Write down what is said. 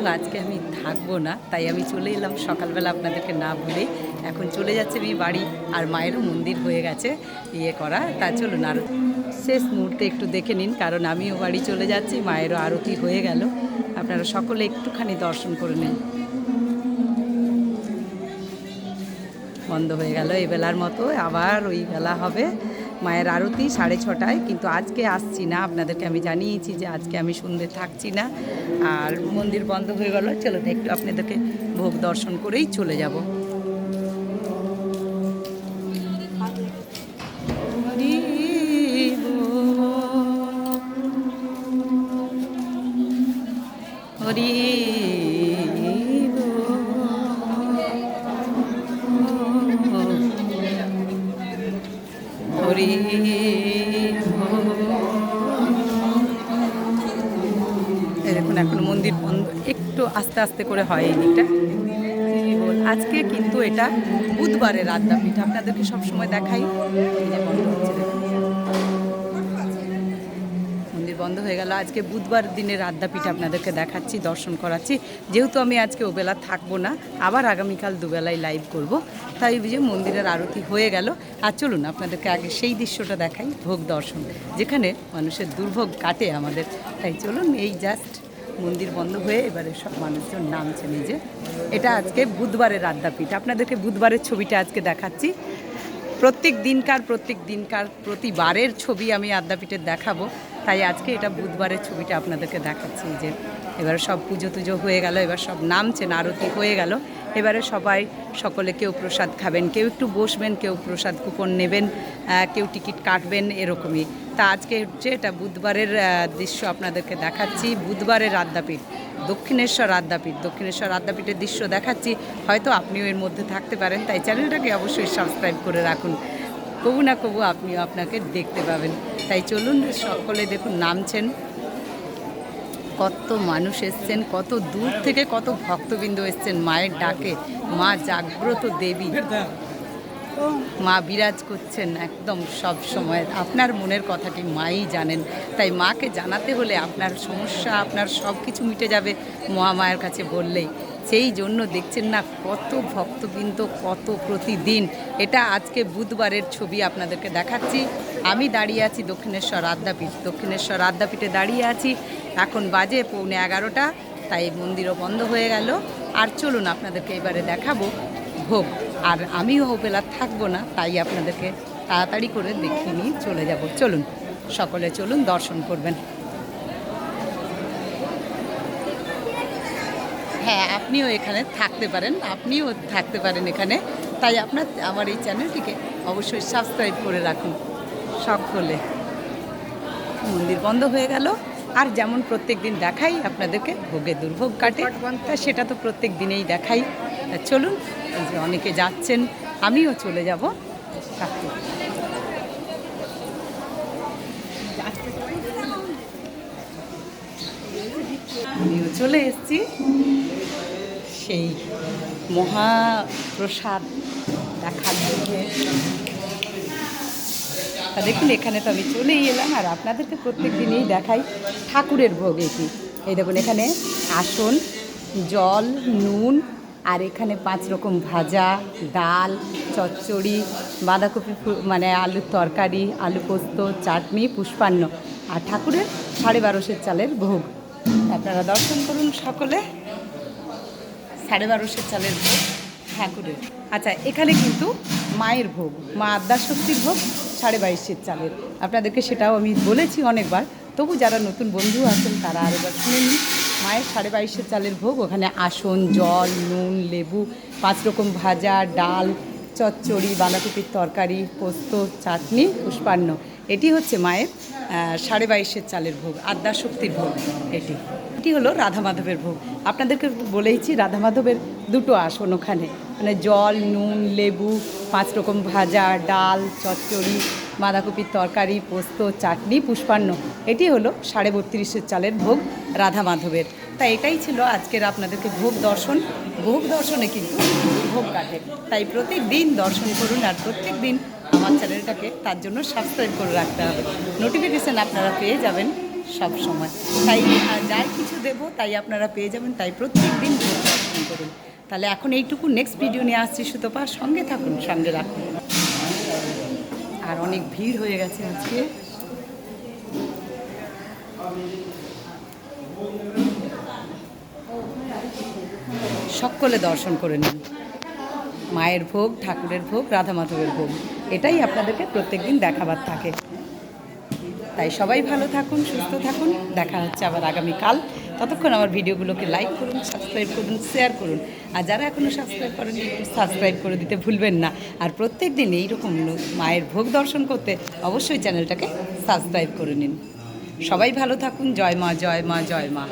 কিন্তু আজকে আমি থাকব না, তাই আমি চলে এলাম সকালবেলা আপনাদেরকে না বলে এখন চলে যাচ্ছে আমি বাড়ি আর মায়েরও মন্দির হয়ে গেছে ইয়ে করা, তা চলুন আর শেষ মুহূর্তে একটু দেখে নিন, কারণ আমিও বাড়ি চলে যাচ্ছি, মায়েরও আরতি হয়ে গেল। আপনারা সকলে একটুখানি দর্শন করে নিন। বন্ধ হয়ে গেল এই বেলার মতো। আবার ওই বেলা হবে মায়ের আরতি সাড়ে ছটায়। কিন্তু আজকে আসছি না। আপনাদেরকে আমি জানিয়েছি যে আজকে আমি সন্ধ্যে থাকছি না। আর মন্দির বন্ধ হয়ে গেল। চলো একটু আপনাদেরকে ভোগ দর্শন করেই চলে যাব। হরি দেখুন, এখন মন্দির বন্ধ। একটু আস্তে আস্তে করে হয় এই দিকটা। আজকে কিন্তু এটা বুধবারের পিঠা আপনাদেরকে সবসময় দেখাই। বন্ধ হচ্ছে বন্ধ হয়ে গেল। আজকে বুধবার দিনের আদ্যাপীঠ আপনাদেরকে দেখাচ্ছি, দর্শন করাচ্ছি। যেহেতু আমি আজকে ওবেলা থাকব না, আবার আগামীকাল দুবেলায় লাইভ করব। তাই বুঝে মন্দিরের আরতি হয়ে গেল। আর চলুন আপনাদেরকে আগে সেই দৃশ্যটা দেখাই, ভোগ দর্শন। যেখানে মানুষের দুর্ভোগ কাটে আমাদের। তাই চলুন, এই জাস্ট মন্দির বন্ধ হয়ে এবারে সব মানুষজন নামছে নিজে। এটা আজকে বুধবারের আদ্যাপীঠ আপনাদেরকে বুধবারের ছবিটা আজকে দেখাচ্ছি। প্রত্যেক দিনকার প্রত্যেক দিনকার, প্রতিবারের ছবি আমি আদ্যাপীঠের দেখাবো। তাই আজকে এটা বুধবারের ছবিটা আপনাদেরকে দেখাচ্ছি যে এবারে সব পুজো টুজো হয়ে গেল, এবার সব নামছেন, আরতি হয়ে গেল। এবারে সবাই সকলে কেউ প্রসাদ খাবেন, কেউ একটু বসবেন, কেউ প্রসাদ কুপন নেবেন কেউ টিকিট কাটবেন, এরকমই। তা আজকে হচ্ছে এটা বুধবারের দৃশ্য আপনাদেরকে দেখাচ্ছি, বুধবারের আদ্যাপীঠ, দক্ষিণেশ্বর আদ্যাপীঠ। দক্ষিণেশ্বর আদ্যাপীঠের দৃশ্য দেখাচ্ছি, হয়তো আপনিও এর মধ্যে থাকতে পারেন, তাই চ্যানেলটাকে অবশ্যই সাবস্ক্রাইব করে রাখুন। কবু না কবু আপনিও আপনাকে দেখতে পাবেন। তাই চলুন সকলে দেখুন, নামছেন। কত মানুষ এসছেন, কত দূর থেকে কত ভক্তবৃন্দ এসছেন, মায়ের ডাকে, মা জাগ্রত দেবী। মা বিরাজ করছেন একদম সব সময়। আপনার মনের কথাটি মাই জানেন। তাই মাকে জানাতে হলে আপনার সমস্যা, আপনার সব কিছু মিটে যাবে, মহামায়ের কাছে বললেই। সেই জন্য দেখছেন না কত ভক্তবৃন্দ, কত প্রতিদিন। এটা আজকে বুধবারের ছবি আপনাদেরকে দেখাচ্ছি। আমি দাঁড়িয়ে আছি দক্ষিণেশ্বর আদ্যাপীঠ। দক্ষিণেশ্বর আদ্যাপীঠে দাঁড়িয়ে আছি। এখন বাজে পৌনে এগারোটা, তাই মন্দিরও বন্ধ হয়ে গেল। আর চলুন আপনাদেরকে এবারে দেখাবো ভোগ। আর আমিও বেলা থাকব না, তাই আপনাদেরকে তাড়াতাড়ি করে দেখিয়ে নিয়ে চলে যাব। চলুন, সকলে চলুন দর্শন করবেন। হ্যাঁ আপনিও এখানে থাকতে পারেন, আপনিও থাকতে পারেন এখানে। তাই আপনার, আমার এই চ্যানেলটিকে অবশ্যই সাবস্ক্রাইব করে রাখুন, সকলে। মন্দির বন্ধ হয়ে গেল, আর যেমন প্রত্যেক দিন দেখাই আপনাদেরকে ভোগে দুর্ভোগ কাটে সেটা তো প্রত্যেক দিনেই দেখাই। চলুন যে অনেকে যাচ্ছেন, আমিও চলে যাব। আমিও চলে এসেছি। সেই মহাপ্রসাদ দেখার জন্য। তা দেখুন, এখানে তো আমি চলেই এলাম, আর আপনাদেরকে প্রত্যেক দিনেই দেখাই ঠাকুরের ভোগ এটি। এই দেখুন, এখানে আসন, জল, নুন আর এখানে পাঁচ রকম ভাজা, ডাল, চচ্চড়ি, বাঁধাকপি মানে আলুর তরকারি, আলু পোস্ত, চাটনি, পুষ্পান্ন আর ঠাকুরের সাড়ে বারোশের চালের ভোগ। আপনারা দর্শন করুন সকলে। সাড়ে বারোশের চালের ভোগ ঠাকুরের। আচ্ছা এখানে কিন্তু মায়ের ভোগ, মা আদ্যাশক্তির ভোগ, সাড়ে বাইশের চালের। আপনাদেরকে সেটাও আমি বলেছি অনেকবার। তবু যারা নতুন বন্ধু আছেন, তারা আরেকবার শুনে নিন। মায়ের সাড়ে বাইশের চালের ভোগ। ওখানে আসন, জল, নুন, লেবু, পাঁচ রকম ভাজা, ডাল, চচ্চড়ি, বাঁধাকপির তরকারি, পোস্ত, চাটনি, পুষ্পান্ন। এটি হচ্ছে মায়ের সাড়ে বাইশের চালের ভোগ, আদ্যা শক্তির ভোগ এটি। এটি হলো রাধা মাধবের ভোগ। আপনাদেরকে বলেইছি, রাধা মাধবের দুটো আসন ওখানে। মানে জল, নুন, লেবু, পাঁচ রকম ভাজা, ডাল, চচ্চড়ি বাঁধাকপির তরকারি, পোস্ত, চাটনি, পুষ্পান্ন। এটি হলো সাড়ে বত্রিশের চালের ভোগ রাধা মাধবের। তা এটাই ছিল আজকের আপনাদেরকে ভোগ দর্শন। ভোগ দর্শনে কিন্তু ভোগ কাটে। তাই প্রত্যেক দিন দর্শন করুন আর প্রত্যেক দিন আমার চ্যানেলটাকে তার জন্য সাবস্ক্রাইব করে রাখতে হবে। নোটিফিকেশান আপনারা পেয়ে যাবেন সব সময়। তাই যাই কিছু দেবো, তাই আপনারা পেয়ে যাবেন। তাই প্রত্যেক দিন ভোগ দর্শন করুন। তাহলে এখন এইটুকু। নেক্সট ভিডিও নিয়ে আসছি সুতপা। সঙ্গে থাকুন, সঙ্গে রাখুন। আর অনেক ভিড় হয়ে গেছে আজকে। সকলে দর্শন করে নিন। মায়ের ভোগ, ঠাকুরের ভোগ, রাধা মাধবের ভোগ, এটাই আপনাদেরকে প্রত্যেকদিন দেখাবার থাকে। তাই সবাই ভালো থাকুন, সুস্থ থাকুন। দেখা হচ্ছে আবার আগামীকাল। ততক্ষণ আমার ভিডিওগুলোকে লাইক করুন সাবস্ক্রাইব করুন শেয়ার করুন। আর যারা এখনও সাবস্ক্রাইব করেনি সাবস্ক্রাইব করে দিতে ভুলবেন না। আর প্রত্যেক দিন এইরকম মায়ের ভোগ দর্শন করতে অবশ্যই চ্যানেলটাকে সাবস্ক্রাইব করে নিন। সবাই ভালো থাকুন। জয় মা জয় মা জয় মা।